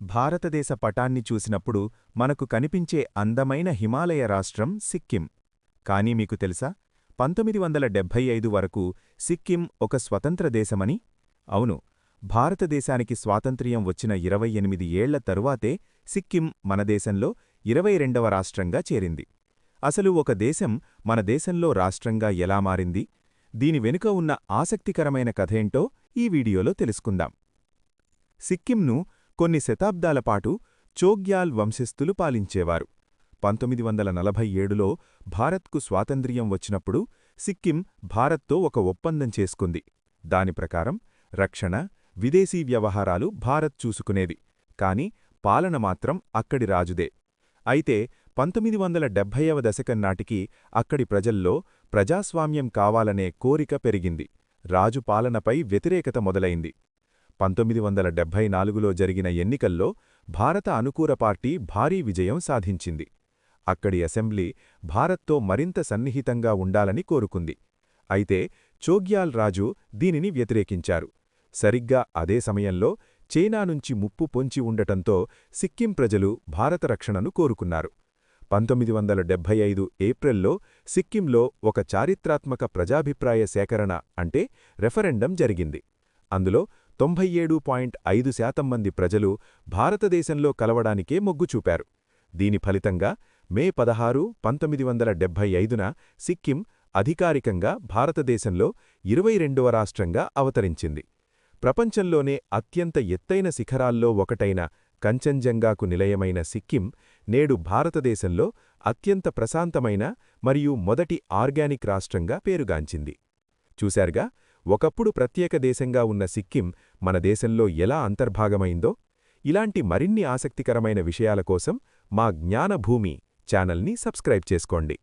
భారతదేశ పటాన్ని చూసినప్పుడు మనకు కనిపించే అందమైన హిమాలయ రాష్ట్రం సిక్కిం. కానీ మీకు తెలుసా? పంతొమ్మిది వందల డెబ్భై ఐదు వరకు సిక్కిం ఒక స్వతంత్ర దేశమని? అవును భారతదేశానికి స్వాతంత్ర్యం వచ్చిన ఇరవై ఎనిమిది ఏళ్ళ తరువాతే సిక్కిం మన దేశంలో ఇరవై రెండవ రాష్ట్రంగా చేరింది. అసలు ఒక దేశం మన దేశంలో రాష్ట్రంగా ఎలా మారింది? దీని వెనుక ఉన్న ఆసక్తికరమైన కథేంటో ఈ వీడియోలో తెలుసుకుందాం. సిక్కింను కొన్ని శతాబ్దాల పాటు చోగ్యాల్ వంశస్థులు పాలించేవారు. పంతొమ్మిది వందల నలభై ఏడులో భారత్కు స్వాతంత్ర్యం వచ్చినప్పుడు సిక్కిం భారత్తో ఒక ఒప్పందం చేసుకుంది. దాని ప్రకారం రక్షణ విదేశీ వ్యవహారాలు భారత్ చూసుకునేది కాని పాలన మాత్రం అక్కడి రాజుదే. అయితే పంతొమ్మిది వందల డెబ్భైవ దశకం నాటికి అక్కడి ప్రజల్లో ప్రజాస్వామ్యం కావాలనే కోరిక పెరిగింది. రాజు పాలనపై వ్యతిరేకత మొదలైంది. పంతొమ్మిది వందల డెబ్భై నాలుగులో జరిగిన ఎన్నికల్లో భారత అనుకూర పార్టీ భారీ విజయం సాధించింది. అక్కడి అసెంబ్లీ భారత్తో మరింత సన్నిహితంగా ఉండాలని కోరుకుంది. అయితే చోగ్యాల్ రాజు దీనిని వ్యతిరేకించారు. సరిగ్గా అదే సమయంలో చైనా నుంచి ముప్పు పొంచి ఉండటంతో సిక్కిం ప్రజలు భారత రక్షణను కోరుకున్నారు. పంతొమ్మిది వందల డెబ్భై ఐదు ఏప్రిల్లో సిక్కింలో ఒక చారిత్రాత్మక ప్రజాభిప్రాయ సేకరణ అంటే రెఫరెండం జరిగింది. అందులో తొంభై ఏడు పాయింట్ ఐదు శాతం మంది ప్రజలు భారతదేశంలో కలవడానికే మొగ్గు చూపారు. దీని ఫలితంగా మే పదహారు పంతొమ్మిది వందల డెబ్భై ఐదున సిక్కిం అధికారికంగా భారతదేశంలో ఇరవై రెండవ రాష్ట్రంగా అవతరించింది. ప్రపంచంలోనే అత్యంత ఎత్తైన శిఖరాల్లో ఒకటైన కంచంజంగాకు నిలయమైన సిక్కిం నేడు భారతదేశంలో అత్యంత ప్రశాంతమైన మరియు మొదటి ఆర్గానిక్ రాష్ట్రంగా పేరుగాంచింది. చూశారుగా ఒకప్పుడు ప్రత్యేక దేశంగా ఉన్న సిక్కిం మన దేశంలో ఎలా అంతర్భాగమైందో ఇలాంటి మరిన్ని ఆసక్తికరమైన విషయాల కోసం మా జ్ఞానభూమి ఛానల్ని సబ్స్క్రైబ్ చేసుకోండి.